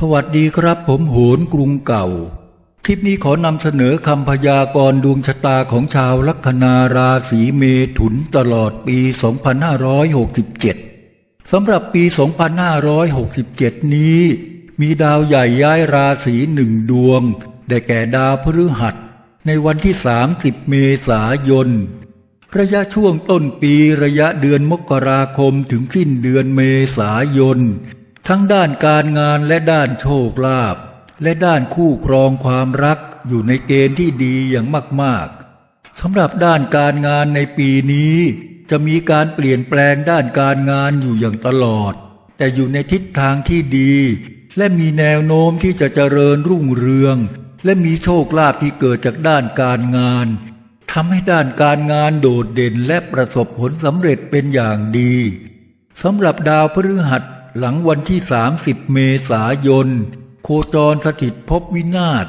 สวัสดีครับผมโหนกรุงเก่า คลิปนี้ขอนำเสนอคำพยากรณ์ดวงชะตาของชาวลัคนาราศีเมถุนตลอดปี 2567 สำหรับปี 2567 นี้ มีดาวใหญ่ย้ายราศีหนึ่งดวง ได้แก่ดาวพฤหัส ในวันที่ 30 เมษายน ระยะช่วงต้นปีระยะเดือนมกราคมถึงสิ้นเดือนเมษายน ทั้งด้านการงานและด้านโชคลาภและด้านคู่ครองความรักอยู่ในเกณฑ์ที่ดีอย่างมากๆสำหรับด้านการงานในปีนี้ จะมีการเปลี่ยนแปลงด้านการงานอยู่อย่างตลอด แต่อยู่ในทิศทางที่ดี และมีแนวโน้มที่จะเจริญรุ่งเรือง และมีโชคลาภที่เกิดจากด้านการงานทำให้ด้านการงานโดดเด่นและประสบผลสำเร็จเป็นอย่างดีสำหรับดาวพฤหัส หลังวันที่ 30 เมษายน โคจรสถิตภพวินาศ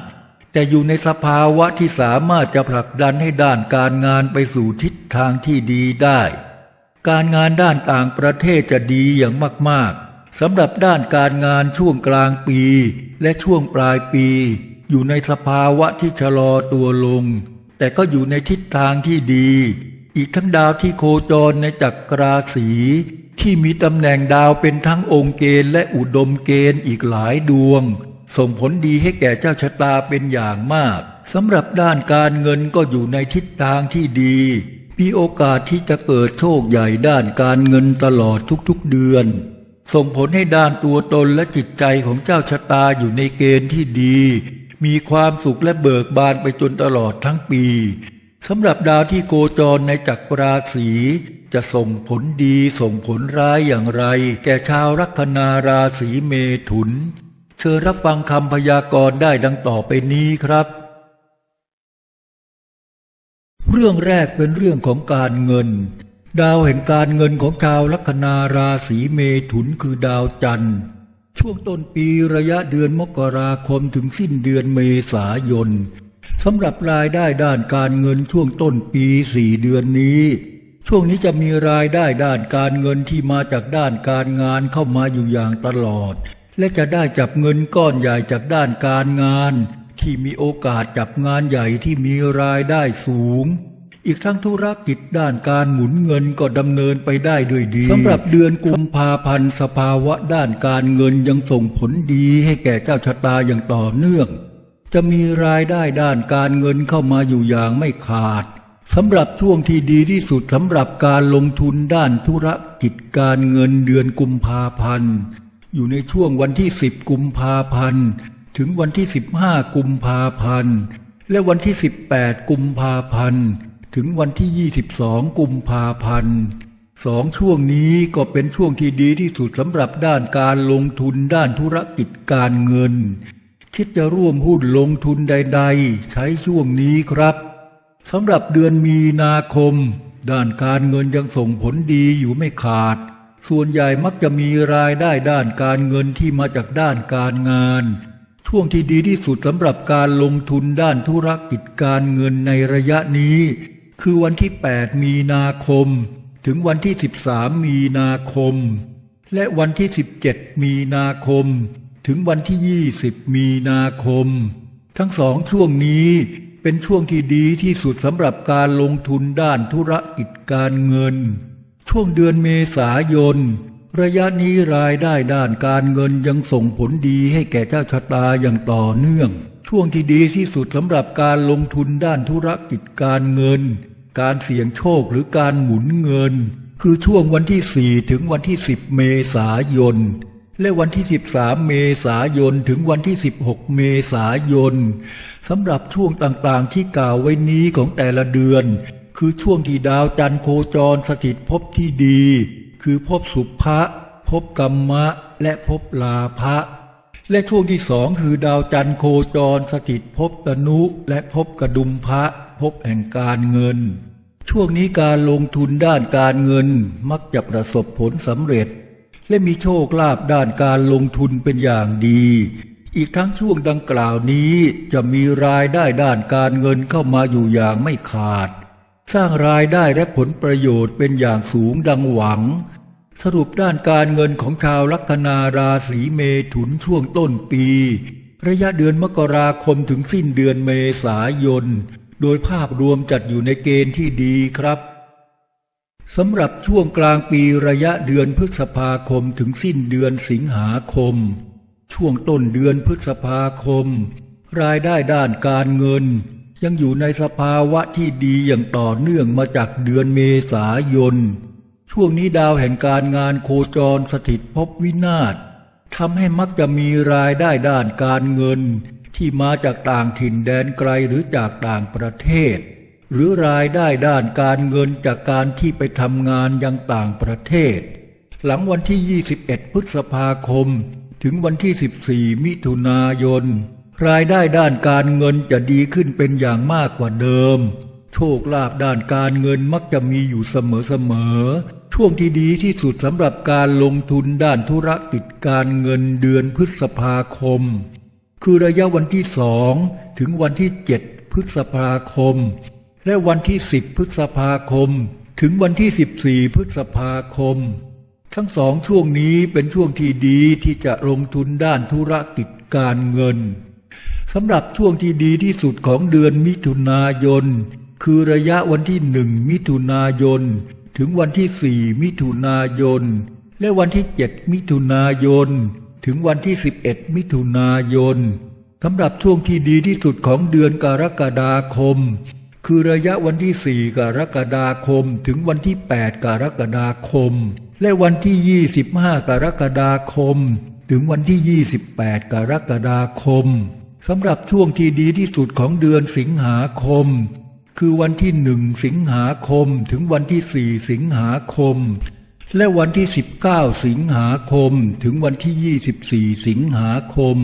แต่อยู่ในสภาวะที่สามารถจะผลักดันให้ด้านการงานไปสู่ทิศทางที่ดีได้ การงานด้านต่างประเทศจะดีอย่างมากๆสำหรับด้านการงานช่วงกลางปีและช่วงปลายปี อยู่ในสภาวะที่ชะลอตัวลง แต่ก็อยู่ในทิศทางที่ดี อีกทั้งดาวที่โคจรในจักราศี ที่มีตำแหน่งดาวเป็นทั้งองค์เกณฑ์และอุดมเกณฑ์อีกหลายดวง ส่งผลดีให้แก่เจ้าชะตาเป็นอย่างมากสำหรับด้านการเงินก็อยู่ในทิศทางที่ดี มีโอกาสที่จะเกิดโชคใหญ่ด้านการเงินตลอดทุกๆเดือน ส่งผลให้ด้านตัวตนและจิตใจของเจ้าชะตาอยู่ในเกณฑ์ที่ดี มีความสุขและเบิกบานไปจนตลอดทั้งปีสำหรับดาวที่โคจรในจักรราศี จะส่งผลดีส่งผลร้ายอย่างไร แก่ชาวลัคนาราศีเมถุน เชิญรับฟังคำพยากรณ์ได้ดังต่อไปนี้ครับ เรื่องแรกเป็นเรื่องของการเงิน ดาวแห่งการเงินของชาวลัคนาราศีเมถุนคือดาวจันทร์ช่วงต้นปีระยะเดือนมกราคมถึงสิ้นเดือนเมษายนสำหรับรายได้ด้านการเงินช่วงต้นปีสี่เดือนนี้ ช่วงนี้จะมีรายได้ด้านการเงินที่มาจากด้านการงานเข้ามาอยู่อย่างตลอด และจะได้จับเงินก้อนใหญ่จากด้านการงาน ที่มีโอกาสจับงานใหญ่ที่มีรายได้สูง อีกทั้งธุรกิจด้านการหมุนเงินก็ดำเนินไปได้ด้วยดีสำหรับเดือนกุมภาพันธ์สภาวะด้านการเงินยังส่งผลดีให้แก่เจ้าชะตาอย่างต่อเนื่อง จะมีรายได้ด้านการเงินเข้ามาอยู่อย่างไม่ขาด สำหรับช่วงที่ดีที่สุดสำหรับการลงทุนด้านธุรกิจการเงินเดือนกุมภาพันธ์อยู่ในช่วงวันที่ 10 กุมภาพันธ์ถึงวันที่ 15 กุมภาพันธ์และวันที่ 18 กุมภาพันธ์ถึงวันที่ 22 กุมภาพันธ์สองช่วงนี้ก็เป็นช่วงที่ดีที่สุดสำหรับด้านการลงทุนด้านธุรกิจการเงิน คิดจะร่วมหุ้นลงทุนใด ๆ ใช้ช่วงนี้ครับ สำหรับเดือนมีนาคม ด้านการเงินยังส่งผลดีอยู่ไม่ขาด ส่วนใหญ่มักจะมีรายได้ด้านการเงินที่มาจากด้านการงาน ช่วงที่ดีที่สุดสำหรับการลงทุนด้านธุรกิจการเงินในระยะนี้ คือวันที่ 8 มีนาคม ถึงวันที่ 13 มีนาคม และวันที่ 17 มีนาคม ถึงวันที่ 20 มีนาคม ทั้งสองช่วงนี้ เป็นช่วงที่ดีที่สุดสำหรับการลงทุนด้านธุรกิจการเงิน ช่วงเดือนเมษายน ระยะนี้รายได้ด้านการเงินยังส่งผลดีให้แก่เจ้าชะตาอย่างต่อเนื่อง ช่วงที่ดีที่สุดสำหรับการลงทุนด้านธุรกิจการเงิน การเสี่ยงโชคหรือการหมุนเงิน คือช่วงวันที่ 4 ถึงวันที่ 10 เมษายน และวันที่ 13 เมษายน ถึงวันที่ 16 เมษายนสำหรับช่วงต่างๆที่กล่าวไว้นี้ของแต่ละเดือน คือช่วงที่ดาวจันทร์โคจรสถิตภพที่ดี คือภพสุภะภพกรรมะ และภพลาภะและช่วงที่สองคือดาวจันทร์โคจรสถิตภพตนุ และภพกระดุมพระภพแห่งการเงิน ช่วงนี้การลงทุนด้านการเงินมักจะประสบผลสำเร็จ และมีโชคลาภด้านการลงทุนเป็นอย่างดี อีกทั้งช่วงดังกล่าวนี้จะมีรายได้ด้านการเงินเข้ามาอยู่อย่างไม่ขาด สร้างรายได้และผลประโยชน์เป็นอย่างสูงดังหวัง สรุปด้านการเงินของชาวลัคนาราศีเมถุนช่วงต้นปี ระยะเดือนมกราคมถึงสิ้นเดือนเมษายน โดยภาพรวมจัดอยู่ในเกณฑ์ที่ดีครับ สำหรับช่วงกลางปีระยะเดือนพฤษภาคมถึงสิ้นเดือนสิงหาคม ช่วงต้นเดือนพฤษภาคม รายได้ด้านการเงิน ยังอยู่ในสภาวะที่ดีอย่างต่อเนื่องมาจากเดือนเมษายน ช่วงนี้ดาวแห่งการงานโคจรสถิตภพวินาศทำให้มักจะมีรายได้ด้านการเงิน ที่มาจากต่างถิ่นแดนไกลหรือจากต่างประเทศ หรือรายได้ด้านการเงินจากการที่ไปทำงานยังต่างประเทศ หลังวันที่ 21 พฤษภาคม ถึงวันที่ 14 มิถุนายน รายได้ด้านการเงินจะดีขึ้นเป็นอย่างมากกว่าเดิม โชคลาภด้านการเงินมักจะมีอยู่เสมอๆช่วงที่ดีที่สุดสำหรับการลงทุนด้านธุรกิจการเงินเดือนพฤษภาคม คือระยะวันที่สองถึงวันที่ 7 พฤษภาคม และวันที่ 10 พฤษภาคม ถึงวันที่ 14 พฤษภาคม ทั้งสองช่วงนี้เป็นช่วงที่ดีที่จะลงทุนด้านธุรกิจการเงินสำหรับช่วงที่ดีที่สุดของเดือนมิถุนายน คือระยะวันที่หนึ่งมิถุนายน ถึงวันที่สี่มิถุนายน และวันที่เจ็ดมิถุนายน ถึงวันที่สิบเอ็ดมิถุนายนสำหรับช่วงที่ดีที่สุดของเดือนกรกฎาคม คือระยะวันที่ 4 กรกฎาคม ถึงวันที่ 8 กรกฎาคม และวันที่ 25 กรกฎาคม ถึงวันที่ 28 กรกฎาคมสำหรับช่วงที่ดีที่สุดของเดือนสิงหาคม คือวันที่1สิงหาคม ถึงวันที่4สิงหาคม และวันที่ 19 สิงหาคม ถึงวันที่ 24 สิงหาคม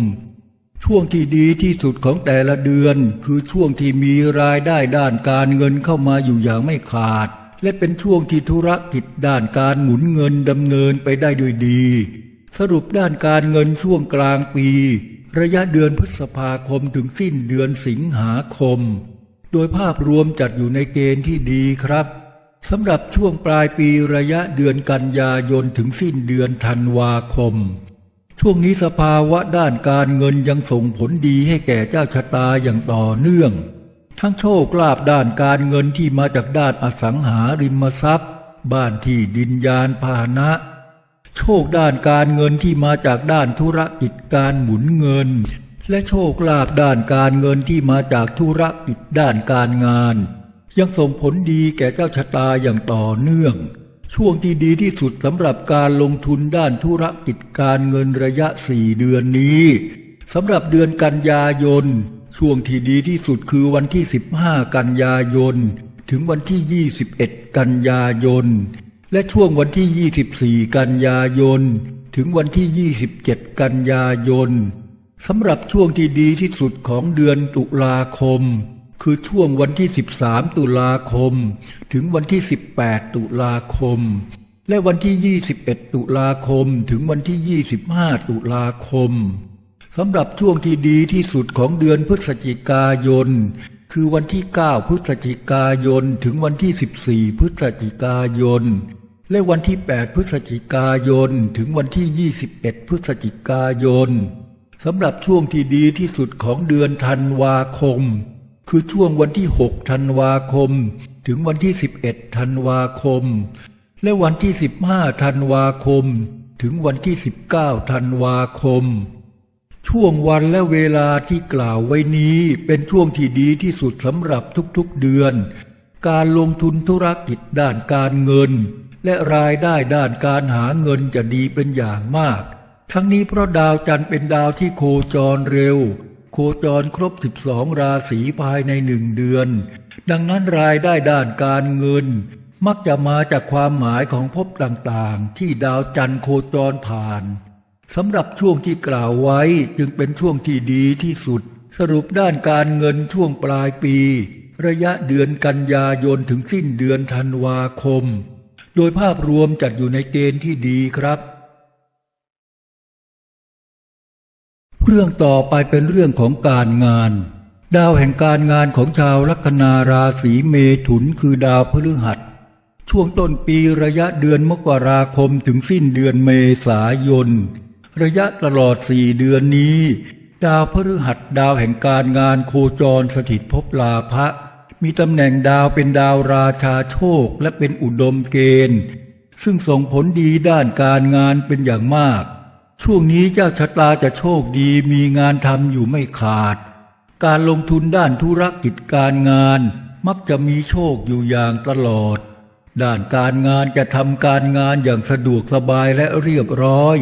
ช่วงที่ดีที่สุดของแต่ละเดือน คือช่วงที่มีรายได้ด้านการเงินเข้ามาอยู่อย่างไม่ขาด และเป็นช่วงที่ธุรกิจด้านการหมุนเงินดำเนินไปได้ด้วยดี สรุปด้านการเงินช่วงกลางปี ระยะเดือนพฤษภาคมถึงสิ้นเดือนสิงหาคม โดยภาพรวมจัดอยู่ในเกณฑ์ที่ดีครับสำหรับช่วงปลายปีระยะเดือนกันยายนถึงสิ้นเดือนธันวาคม ช่วงนี้สภาวะด้านการเงินยังส่งผลดีให้แก่เจ้าชะตาอย่างต่อเนื่อง ทั้งโชคลาภด้านการเงินที่มาจากด้านอสังหาริมทรัพย์ บ้านที่ดินยานพาหนะ โชคด้านการเงินที่มาจากด้านธุรกิจการหมุนเงิน และโชคลาภด้านการเงินที่มาจากธุรกิจด้านการงาน ยังส่งผลดีแก่เจ้าชะตาอย่างต่อเนื่อง ช่วงที่ดีที่สุดสำหรับการลงทุนด้านธุรกิจการเงินระยะสี่เดือนนี้สำหรับเดือนกันยายน ช่วงที่ดีที่สุดคือวันที่ 15 กันยายน ถึงวันที่ 21 กันยายน และช่วงวันที่ 24 กันยายน ถึงวันที่ 27 กันยายนสำหรับช่วงที่ดีที่สุดของเดือนตุลาคม คือช่วงวันที่ 13 ตุลาคม ถึงวันที่ 18 ตุลาคม และวันที่ 21 ตุลาคม ถึงวันที่ 25 ตุลาคมสำหรับช่วงที่ดีที่สุดของเดือนพฤศจิกายน คือวันที่ 9 พฤศจิกายน ถึงวันที่ 14 พฤศจิกายน และวันที่ 8 พฤศจิกายน ถึงวันที่ 21 พฤศจิกายนสำหรับช่วงที่ดีที่สุดของเดือนธันวาคม คือช่วงวันที่ 6 ธันวาคม ถึงวันที่ 11 ธันวาคม และวันที่ 15 ธันวาคม ถึงวันที่ 19 ธันวาคม ช่วงวันและเวลาที่กล่าวไว้นี้เป็นช่วงที่ดีที่สุดสำหรับทุกๆเดือน การลงทุนธุรกิจด้านการเงิน และรายได้ด้านการหาเงินจะดีเป็นอย่างมาก ทั้งนี้เพราะดาวจันทร์เป็นดาวที่โคจรเร็ว โคจรครบ 12 ราศีภายในหนึ่งเดือน ดังนั้นรายได้ด้านการเงิน มักจะมาจากความหมายของภพต่างๆ ที่ดาวจันทร์โคจรผ่านสำหรับช่วงที่กล่าวไว้จึงเป็นช่วงที่ดีที่สุด สรุปด้านการเงินช่วงปลายปี ระยะเดือนกันยายนถึงสิ้นเดือนธันวาคม โดยภาพรวมจัดอยู่ในเกณฑ์ที่ดีครับ เรื่องต่อไปเป็นเรื่องของการงาน ดาวแห่งการงานของชาวลัคนาราศีเมถุนคือดาวพฤหัส ช่วงต้นปีระยะเดือนมกราคมถึงสิ้นเดือนเมษายน ระยะตลอดสี่เดือนนี้ ดาวพฤหัสดาวแห่งการงานโคจรสถิตภพลาภะมีตำแหน่งดาวเป็นดาวราชาโชคและเป็นอุดมเกณฑ์ ซึ่งส่งผลดีด้านการงานเป็นอย่างมาก ช่วงนี้เจ้าชะตาจะโชคดีมีงานทำอยู่ไม่ขาด การลงทุนด้านธุรกิจการงาน มักจะมีโชคอยู่อย่างตลอด ด้านการงานจะทำการงานอย่างสะดวกสบายและเรียบร้อย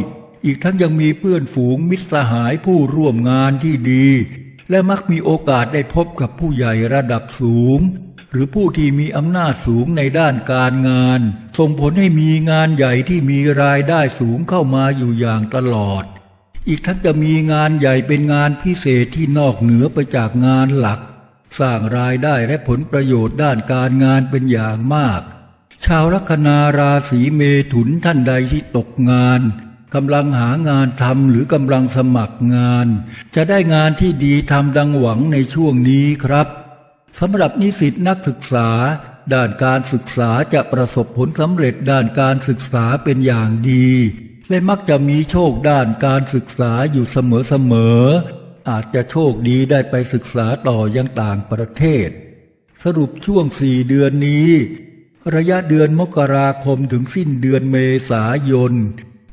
อีกทั้งยังมีเพื่อนฝูงมิตรสหายผู้ร่วมงานที่ดี และมักมีโอกาสได้พบกับผู้ใหญ่ระดับสูง หรือผู้ที่มีอำนาจสูงในด้านการงาน ส่งผลให้มีงานใหญ่ที่มีรายได้สูงเข้ามาอยู่อย่างตลอด อีกทั้งจะมีงานใหญ่เป็นงานพิเศษที่นอกเหนือไปจากงานหลัก สร้างรายได้และผลประโยชน์ด้านการงานเป็นอย่างมาก ชาวลัคนาราศีเมถุนท่านใดที่ตกงานกำลังหางานทำหรือกำลังสมัครงาน จะได้งานที่ดีทำดังหวังในช่วงนี้ครับ สำหรับนิสิตนักศึกษา ด้านการศึกษาจะประสบผลสำเร็จด้านการศึกษาเป็นอย่างดี และมักจะมีโชคด้านการศึกษาอยู่เสมอๆอาจจะโชคดีได้ไปศึกษาต่อยังต่างประเทศ สรุปช่วงสี่เดือนนี้ ระยะเดือนมกราคมถึงสิ้นเดือนเมษายน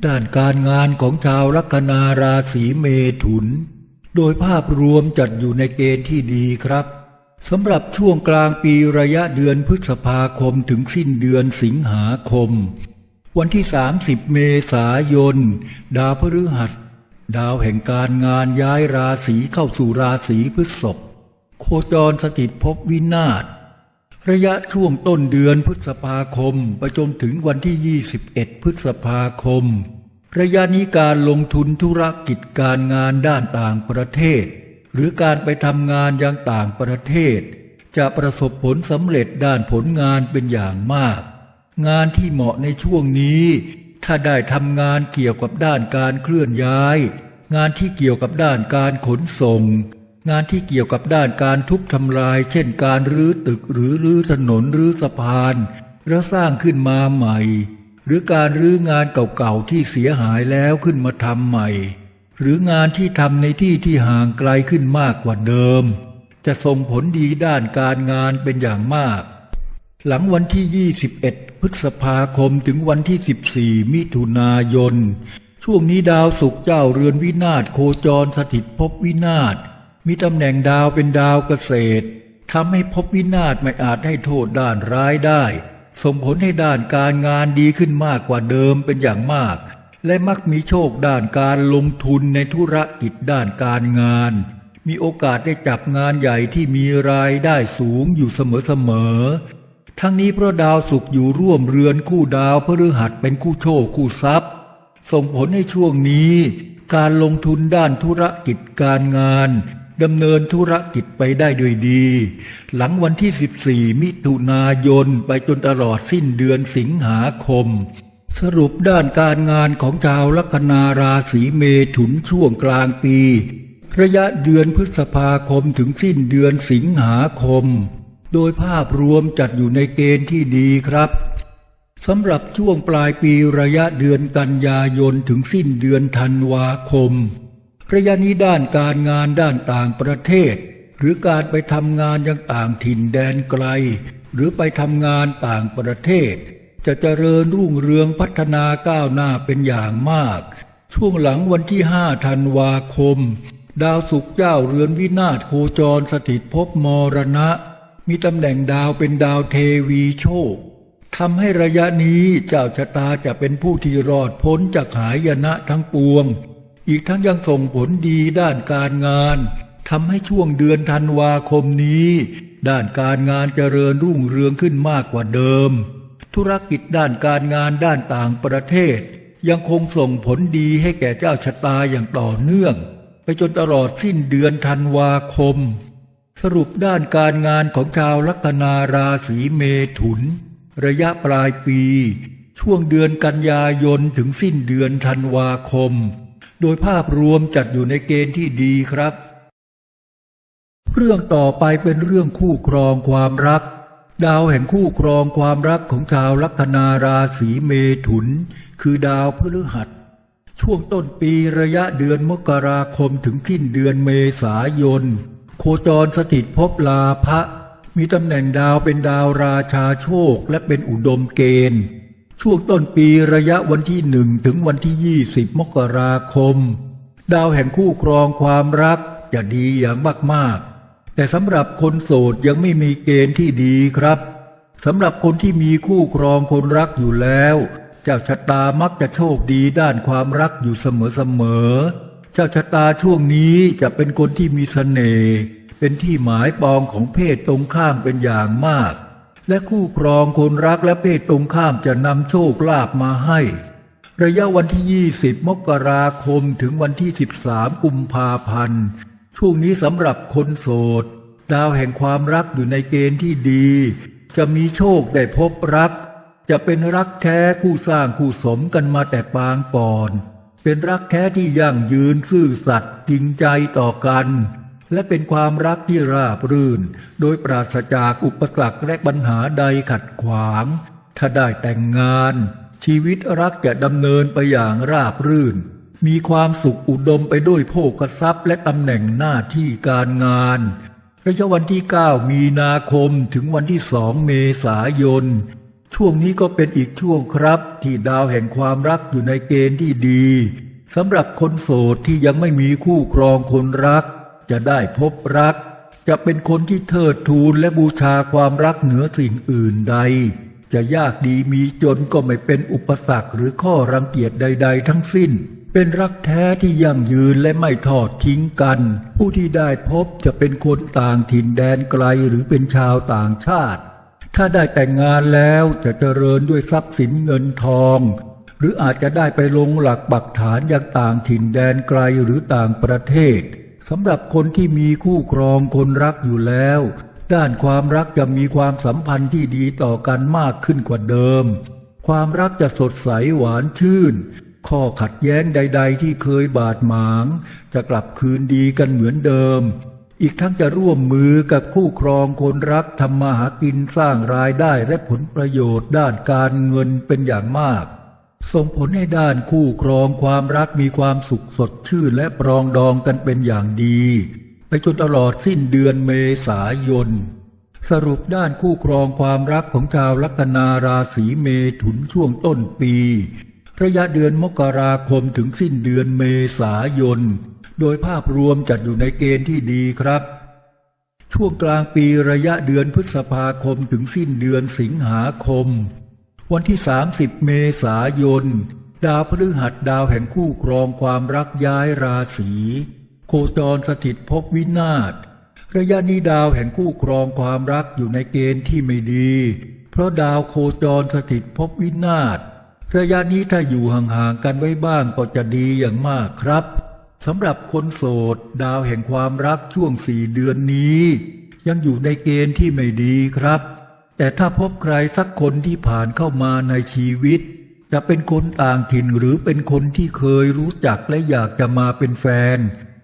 ด้านการงานของชาวลัคนาราศีเมถุน โดยภาพรวมจัดอยู่ในเกณฑ์ที่ดีครับ สำหรับช่วงกลางปีระยะเดือนพฤษภาคมถึงสิ้นเดือนสิงหาคม วันที่ 30 เมษายน ดาวพฤหัส ดาวแห่งการงานย้ายราศีเข้าสู่ราศีพฤษภโคจรสถิตภพวินาศระยะช่วงต้นเดือนพฤษภาคมไปจนถึงวันที่ 21 พฤษภาคม ระยะนี้การลงทุนธุรกิจการงานด้านต่างประเทศ หรือการไปทำงานยังต่างประเทศ จะประสบผลสำเร็จด้านผลงานเป็นอย่างมาก งานที่เหมาะในช่วงนี้ ถ้าได้ทำงานเกี่ยวกับด้านการเคลื่อนย้าย งานที่เกี่ยวกับด้านการขนส่ง งานที่เกี่ยวกับด้านการทุบทำลาย เช่นการรื้อตึกหรือรื้อถนนรื้อสะพาน แล้วสร้างขึ้นมาใหม่ หรือการรื้องานเก่าๆที่เสียหายแล้วขึ้นมาทำใหม่ หรืองานที่ทำในที่ที่ห่างไกลขึ้นมากกว่าเดิม จะส่งผลดีด้านการงานเป็นอย่างมาก หลังวันที่ 21 พฤษภาคมถึงวันที่ 14 มิถุนายน ช่วงนี้ดาวศุกร์เจ้าเรือนวินาศโคจรสถิตภพวินาศมีตำแหน่งดาวเป็นดาวเกษตรทำให้ภพวินาศไม่อาจให้โทษด้านร้ายได้ ส่งผลให้ด้านการงานดีขึ้นมากกว่าเดิมเป็นอย่างมาก และมักมีโชคด้านการลงทุนในธุรกิจด้านการงาน มีโอกาสได้จับงานใหญ่ที่มีรายได้สูงอยู่เสมอๆ ทั้งนี้เพราะดาวศุกร์อยู่ร่วมเรือนคู่ดาวพฤหัสเป็นคู่โชคคู่ทรัพย์ ส่งผลให้ช่วงนี้ การลงทุนด้านธุรกิจการงานดำเนินธุรกิจไปได้ด้วยดี หลังวันที่ 14 มิถุนายนไปจนตลอดสิ้นเดือนสิงหาคม สรุปด้านการงานของชาวลัคนาราศีเมถุนช่วงกลางปี ระยะเดือนพฤษภาคมถึงสิ้นเดือนสิงหาคม โดยภาพรวมจัดอยู่ในเกณฑ์ที่ดีครับสำหรับช่วงปลายปีระยะเดือนกันยายนถึงสิ้นเดือนธันวาคม ระยะนี้ด้านการงานด้านต่างประเทศ หรือการไปทำงานยังต่างถิ่นแดนไกล หรือไปทำงานต่างประเทศ จะเจริญรุ่งเรืองพัฒนาก้าวหน้าเป็นอย่างมาก ช่วงหลังวันที่ห้าธันวาคม ดาวศุกเจ้าเรือนวินาศโคจรสถิตภพมรณะ มีตำแหน่งดาวเป็นดาวเทวีโชคทำให้ระยะนี้เจ้าชะตาจะเป็นผู้ที่รอดพ้นจากหายนะทั้งปวง อีกทั้งยังส่งผลดีด้านการงานทำให้ช่วงเดือนธันวาคมนี้ ด้านการงานเจริญรุ่งเรืองขึ้นมากกว่าเดิม ธุรกิจด้านการงานด้านต่างประเทศ ยังคงส่งผลดีให้แก่เจ้าชะตาอย่างต่อเนื่อง ไปจนตลอดสิ้นเดือนธันวาคม สรุปด้านการงานของชาวลัคนาราศีเมถุน ระยะปลายปี ช่วงเดือนกันยายนถึงสิ้นเดือนธันวาคม โดยภาพรวมจัดอยู่ในเกณฑ์ที่ดีครับ เรื่องต่อไปเป็นเรื่องคู่ครองความรัก ดาวแห่งคู่ครองความรักของชาวลัคนาราศีเมถุน คือดาวพฤหัส ช่วงต้นปีระยะเดือนมกราคมถึงสิ้นเดือนเมษายน โคจรสถิตภพลาภะมีตำแหน่งดาวเป็นดาวราชาโชคและเป็นอุดมเกณฑ์ ช่วงต้นปีระยะวันที่หนึ่งถึงวันที่ยี่สิบมกราคม ดาวแห่งคู่ครองความรักจะดีอย่างมากๆ แต่สำหรับคนโสดยังไม่มีเกณฑ์ที่ดีครับสำหรับคนที่มีคู่ครองคนรักอยู่แล้ว เจ้าชะตามักจะโชคดีด้านความรักอยู่เสมอๆเจ้าชะตาช่วงนี้จะเป็นคนที่มีเสน่ห์เป็นที่หมายปองของเพศตรงข้ามเป็นอย่างมาก และคู่ครองคนรักและเพศตรงข้ามจะนำโชคลาภมาให้ ระยะวันที่ 20 มกราคมถึงวันที่ 13 กุมภาพันธ์ ช่วงนี้สำหรับคนโสด ดาวแห่งความรักอยู่ในเกณฑ์ที่ดี จะมีโชคได้พบรัก จะเป็นรักแท้คู่สร้างคู่สมกันมาแต่ปางก่อน เป็นรักแท้ที่ยั่งยืนซื่อสัตย์จริงใจต่อกัน และเป็นความรักที่ราบรื่น โดยปราศจากอุปสรรคและปัญหาใดขัดขวาง ถ้าได้แต่งงาน ชีวิตรักจะดำเนินไปอย่างราบรื่น มีความสุขอุดมไปด้วยโภคทรัพย์ และตำแหน่งหน้าที่การงานระยะวันที่ 9 มีนาคมถึงวันที่2เมษายน ช่วงนี้ก็เป็นอีกช่วงครับ ที่ดาวแห่งความรักอยู่ในเกณฑ์ที่ดีสำหรับคนโสดที่ยังไม่มีคู่ครองคนรัก จะได้พบรัก จะเป็นคนที่เทิดทูนและบูชาความรักเหนือสิ่งอื่นใด จะยากดีมีจนก็ไม่เป็นอุปสรรคหรือข้อรังเกียจใด ๆ ทั้งสิ้น เป็นรักแท้ที่ยั่งยืนและไม่ทอดทิ้งกัน ผู้ที่ได้พบจะเป็นคนต่างถิ่นแดนไกลหรือเป็นชาวต่างชาติ ถ้าได้แต่งงานแล้วจะเจริญด้วยทรัพย์สินเงินทอง หรืออาจจะได้ไปลงหลักปักฐานยังต่างถิ่นแดนไกลหรือต่างประเทศสำหรับคนที่มีคู่ครองคนรักอยู่แล้ว ด้านความรักจะมีความสัมพันธ์ที่ดีต่อกันมากขึ้นกว่าเดิม ความรักจะสดใสหวานชื่น ข้อขัดแย้งใด ๆ ที่เคยบาดหมาง จะกลับคืนดีกันเหมือนเดิม อีกทั้งจะร่วมมือกับคู่ครองคนรักทำมาหากินสร้างรายได้และผลประโยชน์ด้านการเงินเป็นอย่างมาก ส่งผลให้ด้านคู่ครองความรักมีความสุขสดชื่นและปรองดองกันเป็นอย่างดี ไปจนตลอดสิ้นเดือนเมษายนสรุปด้านคู่ครองความรักของชาวลัคนาราศีเมถุนช่วงต้นปี ระยะเดือนมกราคมถึงสิ้นเดือนเมษายน โดยภาพรวมจัดอยู่ในเกณฑ์ที่ดีครับ ช่วงกลางปีระยะเดือนพฤษภาคมถึงสิ้นเดือนสิงหาคม วันที่ 30 เมษายน ดาวพฤหัสดาวแห่งคู่ครองความรักย้ายราศี โคจรสถิตภพวินาศระยะนี้ดาวแห่งคู่ครองความรักอยู่ในเกณฑ์ที่ไม่ดี เพราะดาวโคจรสถิตภพวินาศ ระยะนี้ถ้าอยู่ห่างๆกันไว้บ้างก็จะดีอย่างมากครับสำหรับคนโสดดาวแห่งความรักช่วงสี่เดือนนี้ ยังอยู่ในเกณฑ์ที่ไม่ดีครับ แต่ถ้าพบใครสักคนที่ผ่านเข้ามาในชีวิต จะเป็นคนต่างถิ่นหรือเป็นคนที่เคยรู้จักและอยากจะมาเป็นแฟน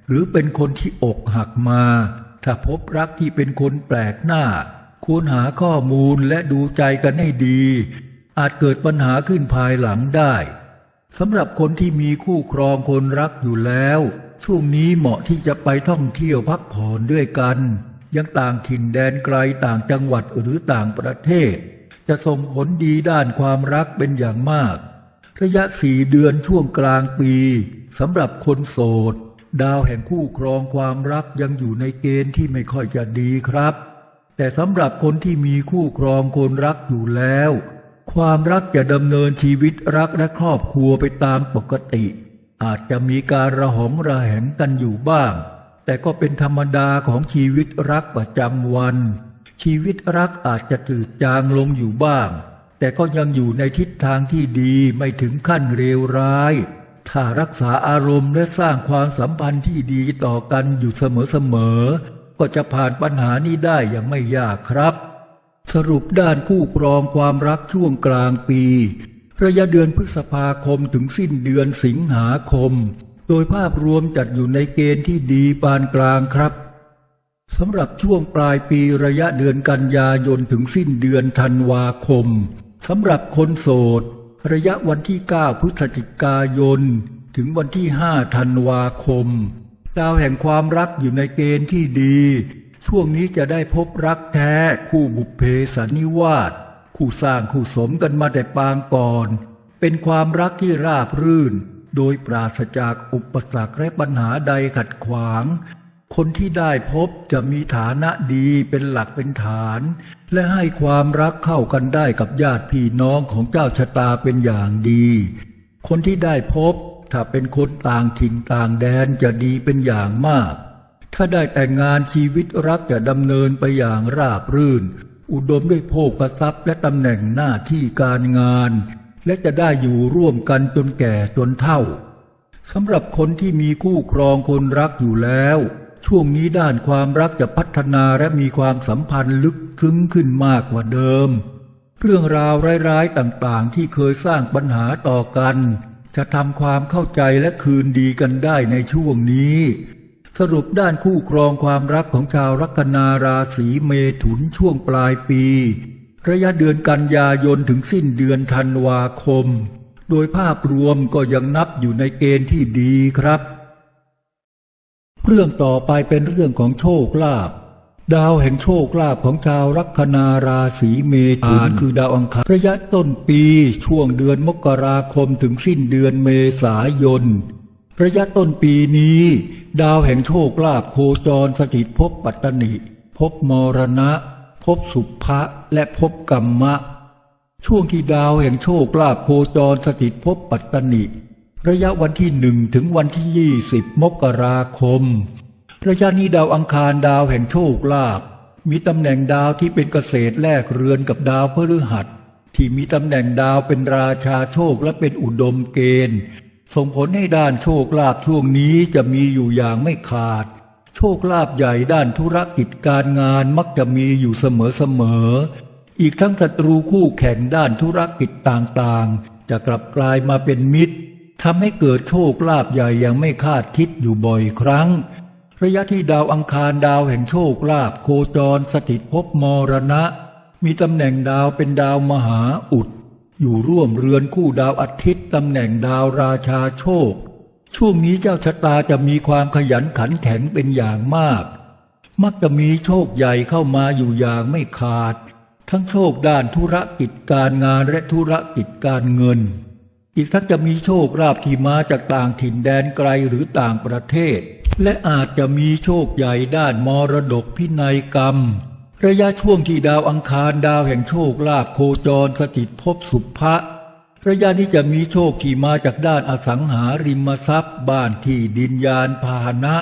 หรือเป็นคนที่อกหักมา ถ้าพบรักที่เป็นคนแปลกหน้าควรหาข้อมูลและดูใจกันให้ดี อาจเกิดปัญหาขึ้นภายหลังได้สำหรับคนที่มีคู่ครองคนรักอยู่แล้ว ช่วงนี้เหมาะที่จะไปท่องเที่ยวพักผ่อนด้วยกัน ยังต่างถิ่นแดนไกลต่างจังหวัดหรือต่างประเทศ จะส่งผลดีด้านความรักเป็นอย่างมาก ระยะสี่เดือนช่วงกลางปีสำหรับคนโสด ดาวแห่งคู่ครองความรักยังอยู่ในเกณฑ์ที่ไม่ค่อยจะดีครับ แต่สำหรับคนที่มีคู่ครองคนรักอยู่แล้ว ความรักจะดำเนินชีวิตรักและครอบครัวไปตามปกติ อาจจะมีการระหองระแหงกันอยู่บ้าง แต่ก็เป็นธรรมดาของชีวิตรักประจำวัน ชีวิตรักอาจจะจืดจางลงอยู่บ้าง แต่ก็ยังอยู่ในทิศทางที่ดีไม่ถึงขั้นเลวร้าย ถ้ารักษาอารมณ์และสร้างความสัมพันธ์ที่ดีต่อกันอยู่เสมอๆก็จะผ่านปัญหานี้ได้อย่างไม่ยากครับ สรุปด้านคู่ครองความรักช่วงกลางปี ระยะเดือนพฤษภาคมถึงสิ้นเดือนสิงหาคม โดยภาพรวมจัดอยู่ในเกณฑ์ที่ดีปานกลางครับสำหรับช่วงปลายปีระยะเดือนกันยายนถึงสิ้นเดือนธันวาคมสำหรับคนโสด ระยะวันที่ 9 พฤศจิกายน ถึงวันที่ 5 ธันวาคม ดาวแห่งความรักอยู่ในเกณฑ์ที่ดี ช่วงนี้จะได้พบรักแท้คู่บุพเพสันนิวาสคู่สร้างคู่สมกันมาแต่ปางก่อน เป็นความรักที่ราบรื่น โดยปราศจากอุปสรรคและปัญหาใดขัดขวาง คนที่ได้พบจะมีฐานะดีเป็นหลักเป็นฐาน และให้ความรักเข้ากันได้กับญาติพี่น้องของเจ้าชะตาเป็นอย่างดี คนที่ได้พบถ้าเป็นคนต่างถิ่นต่างแดนจะดีเป็นอย่างมาก ถ้าได้แต่งงานชีวิตรักจะดำเนินไปอย่างราบรื่น อุดมด้วยโภคทรัพย์และตำแหน่งหน้าที่การงาน และจะได้อยู่ร่วมกันจนแก่จนเฒ่าสำหรับคนที่มีคู่ครองคนรักอยู่แล้ว ช่วงนี้ด้านความรักจะพัฒนาและมีความสัมพันธ์ลึกซึ้งขึ้นมากกว่าเดิม เรื่องราวร้ายๆต่างๆ ที่เคยสร้างปัญหาต่อกัน จะทำความเข้าใจและคืนดีกันได้ในช่วงนี้ สรุปด้านคู่ครองความรักของชาวลัคนาราศีเมถุนช่วงปลายปี ระยะเดือนกันยายนถึงสิ้นเดือนธันวาคม โดยภาพรวมก็ยังนับอยู่ในเกณฑ์ที่ดีครับ เรื่องต่อไปเป็นเรื่องของโชคลาภดาวแห่งโชคลาภของชาวลัคนาราศีเมถุนคือดาวอังคารระยะต้นปีช่วงเดือนมกราคมถึงสิ้นเดือนเมษายน ระยะต้นปีนี้ ดาวแห่งโชคลาภโคจรสถิตภพปัตตนิภพมรณะภพสุภะและภพกรรมะ ช่วงที่ดาวแห่งโชคลาภโคจรสถิตภพปัตตนิระยะวันที่หนึ่งถึงวันที่ยี่สิบมกราคม ระยะนี้ดาวอังคารดาวแห่งโชคลาภมีตำแหน่งดาวที่เป็นเกษตรแลกเรือนกับดาวพฤหัสที่มีตำแหน่งดาวเป็นราชาโชคและเป็นอุดมเกณฑ์ ส่งผลให้ด้านโชคลาภช่วงนี้จะมีอยู่อย่างไม่ขาด โชคลาภใหญ่ด้านธุรกิจการงานมักจะมีอยู่เสมอๆอีกทั้งศัตรูคู่แข่งด้านธุรกิจต่างๆ จะกลับกลายมาเป็นมิตรทำให้เกิดโชคลาภใหญ่อย่างไม่คาดคิดอยู่บ่อยครั้ง ระยะที่ดาวอังคารดาวแห่งโชคลาภโคจรสถิตภพมรณะ มีตำแหน่งดาวเป็นดาวมหาอุด อยู่ร่วมเรือนคู่ดาวอาทิตย์ตำแหน่งดาวราชาโชค ช่วงนี้เจ้าชะตาจะมีความขยันขันแข็งเป็นอย่างมาก มักจะมีโชคใหญ่เข้ามาอยู่อย่างไม่ขาด ทั้งโชคด้านธุรกิจการงานและธุรกิจการเงิน อีกทั้งจะมีโชคลาภที่มาจากต่างถิ่นแดนไกลหรือต่างประเทศ และอาจจะมีโชคใหญ่ด้านมรดกพินัยกรรม ระยะช่วงที่ดาวอังคารดาวแห่งโชคลาภโคจรสถิตภพสุภะระยะนี้จะมีโชคที่มาจากด้านอสังหาริมทรัพย์ บ้านที่ดินยานพาหนะ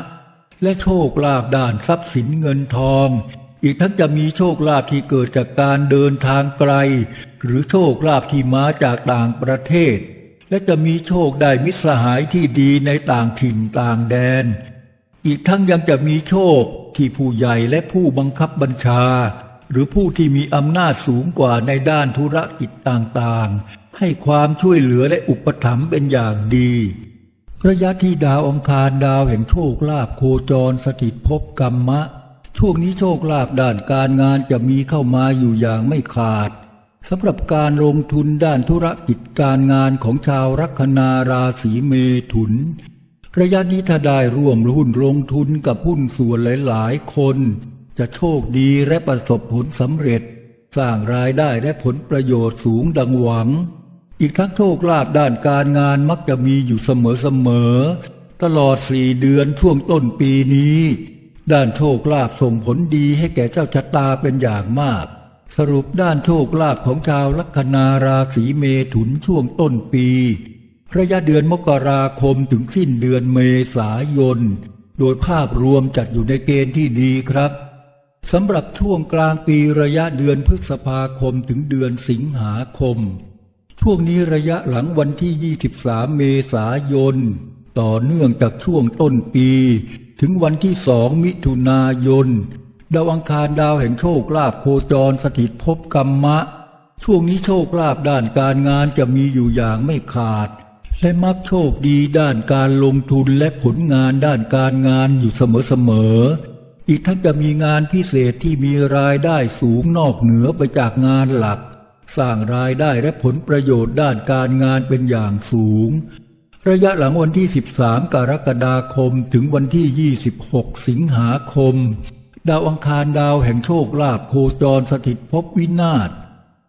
และโชคลาภด้านทรัพย์สินเงินทอง อีกทั้งจะมีโชคลาภที่เกิดจากการเดินทางไกล หรือโชคลาภที่มาจากต่างประเทศ และจะมีโชคได้มิตรสหายที่ดีในต่างถิ่นต่างแดน อีกทั้งยังจะมีโชค ที่ผู้ใหญ่และผู้บังคับบัญชา หรือผู้ที่มีอำนาจสูงกว่าในด้านธุรกิจต่างๆ ให้ความช่วยเหลือและอุปถัมภ์เป็นอย่างดีระยะที่ดาวองคารดาวแห่งโชคลาภโคจรสถิตภพกรรมะ ช่วงนี้โชคลาภด้านการงานจะมีเข้ามาอยู่อย่างไม่ขาดสำหรับการลงทุนด้านธุรกิจการงานของชาวลัคนาราศีเมถุน ระยะนี้ถ้าได้ร่วมหุ้นลงทุนกับหุ้นส่วนหลายๆ คน จะโชคดีและประสบผลสำเร็จ สร้างรายได้และผลประโยชน์สูงดังหวัง อีกทั้งโชคลาภด้านการงานมักจะมีอยู่เสมอๆตลอดสี่เดือนช่วงต้นปีนี้ ด้านโชคลาภส่งผลดีให้แก่เจ้าชะตาเป็นอย่างมาก สรุปด้านโชคลาภของชาวลัคนาราศีเมถุนช่วงต้นปี ระยะเดือนมกราคมถึงสิ้นเดือนเมษายน โดยภาพรวมจัดอยู่ในเกณฑ์ที่ดีครับสำหรับช่วงกลางปีระยะเดือนพฤษภาคมถึงเดือนสิงหาคม ช่วงนี้ระยะหลังวันที่ 23 เมษายน ต่อเนื่องจากช่วงต้นปี ถึงวันที่สองมิถุนายน ดาวอังคารดาวแห่งโชคลาภโคจรสถิตภพกรรมะ ช่วงนี้โชคลาภด้านการงานจะมีอยู่อย่างไม่ขาด และมักโชคดีด้านการลงทุนและผลงานด้านการงานอยู่เสมอๆ อีกทั้งจะมีงานพิเศษที่มีรายได้สูงนอกเหนือไปจากงานหลัก สร้างรายได้และผลประโยชน์ด้านการงานเป็นอย่างสูง ระยะหลังวันที่ 13 กรกฎาคมถึงวันที่ 26 สิงหาคม ดาวอังคารดาวแห่งโชคลาภโคจรสถิตภพวินาศ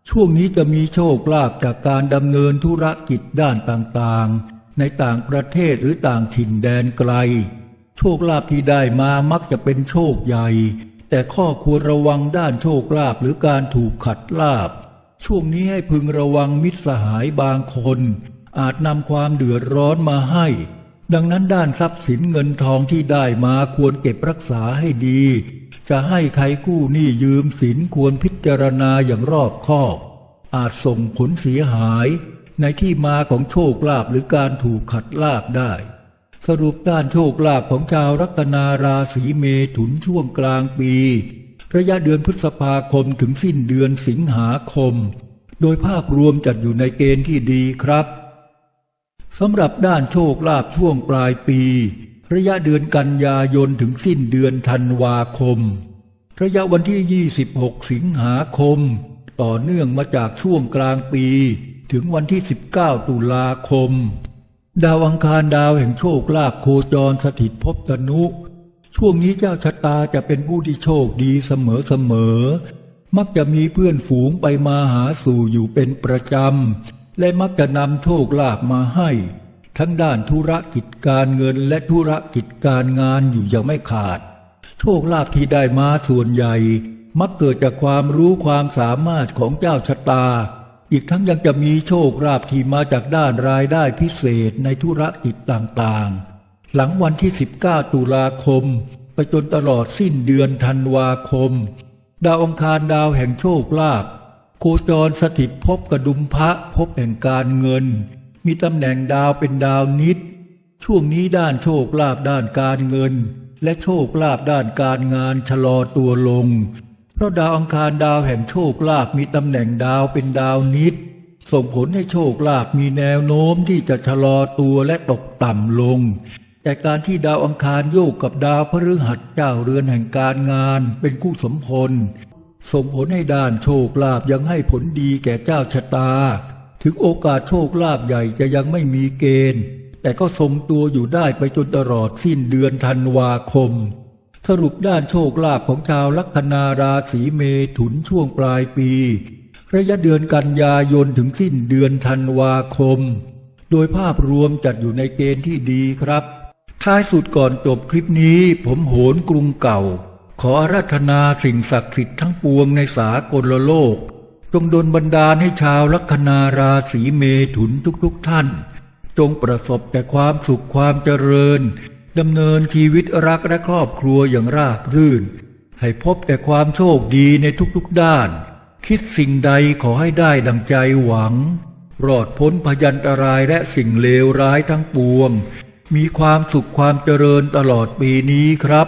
ช่วงนี้จะมีโชคลาภจากการดำเนินธุรกิจด้านต่างๆ ในต่างประเทศหรือต่างถิ่นแดนไกล โชคลาภที่ได้มามักจะเป็นโชคใหญ่ แต่ข้อควรระวังด้านโชคลาภหรือการถูกขัดลาภช่วงนี้ให้พึงระวังมิตรสหายบางคน อาจนำความเดือดร้อนมาให้ ดังนั้นด้านทรัพย์สินเงินทองที่ได้มาควรเก็บรักษาให้ดี จะให้ใครกู้หนี้ยืมสินควรพิจารณาอย่างรอบคอบ อาจส่งผลเสียหายในที่มาของโชคลาภหรือการถูกขัดลาภได้ สรุปด้านโชคลาภของชาวลัคนาราศีเมถุนช่วงกลางปี ระยะเดือนพฤษภาคมถึงสิ้นเดือนสิงหาคม โดยภาพรวมจัดอยู่ในเกณฑ์ที่ดีครับสำหรับด้านโชคลาภช่วงปลายปี ระยะเดือนกันยายนถึงสิ้นเดือนธันวาคม ระยะวันที่ 26 สิงหาคม ต่อเนื่องมาจากช่วงกลางปี ถึงวันที่ 19 ตุลาคม ดาวอังคารดาวแห่งโชคลาภโคจรสถิตภพตนุ ช่วงนี้เจ้าชะตาจะเป็นผู้ที่โชคดีเสมอเสมอ มักจะมีเพื่อนฝูงไปมาหาสู่อยู่เป็นประจำ และมักจะนำโชคลาภมาให้ ทั้งด้านธุรกิจการเงินและธุรกิจการงานอยู่ยังไม่ขาด โชคลาภที่ได้มาส่วนใหญ่ มักเกิดจากความรู้ความสามารถของเจ้าชะตา อีกทั้งยังจะมีโชคลาภที่มาจากด้านรายได้พิเศษในธุรกิจต่างๆ หลังวันที่ 19 ตุลาคม ไปจนตลอดสิ้นเดือนธันวาคม ดาวองคารดาวแห่งโชคลาภโคจรสถิตภพกระดุมพระภพแห่งการเงิน มีตำแหน่งดาวเป็นดาวนิด ช่วงนี้ด้านโชคลาภด้านการเงิน และโชคลาภด้านการงานชะลอตัวลง เพราะดาวอังคารดาวแห่งโชคลาภมีตำแหน่งดาวเป็นดาวนิด ส่งผลให้โชคลาภมีแนวโน้มที่จะชะลอตัวและตกต่ำลง แต่การที่ดาวอังคารโยกกับดาวพฤหัสเจ้าเรือนแห่งการงานเป็นคู่สมพลส่งผลให้ด้านโชคลาภยังให้ผลดีแก่เจ้าชะตา ถึงโอกาสโชคลาภใหญ่จะยังไม่มีเกณฑ์ แต่ก็ทรงตัวอยู่ได้ไปจนตลอดสิ้นเดือนธันวาคม สรุปด้านโชคลาภของชาวลัคนาราศีเมถุนช่วงปลายปี ระยะเดือนกันยายนถึงสิ้นเดือนธันวาคม โดยภาพรวมจัดอยู่ในเกณฑ์ที่ดีครับ ท้ายสุดก่อนจบคลิปนี้ ผมโหนกรุงเก่า ขอราธนาสิ่งศักดิ์สิทธิ์ทั้งปวงในสากลโลก จงดลบันดาลให้ชาวลัคนาราศีเมถุนทุกๆทท่าน จงประสบแต่ความสุขความเจริญดำเนินชีวิตรักและครอบครัวอย่างราบรื่น ให้พบแต่ความโชคดีในทุกๆด้าน คิดสิ่งใดขอให้ได้ดังใจหวัง รอดพ้นพยันตรายและสิ่งเลวร้ายทั้งปวง มีความสุขความเจริญตลอดปีนี้ครับ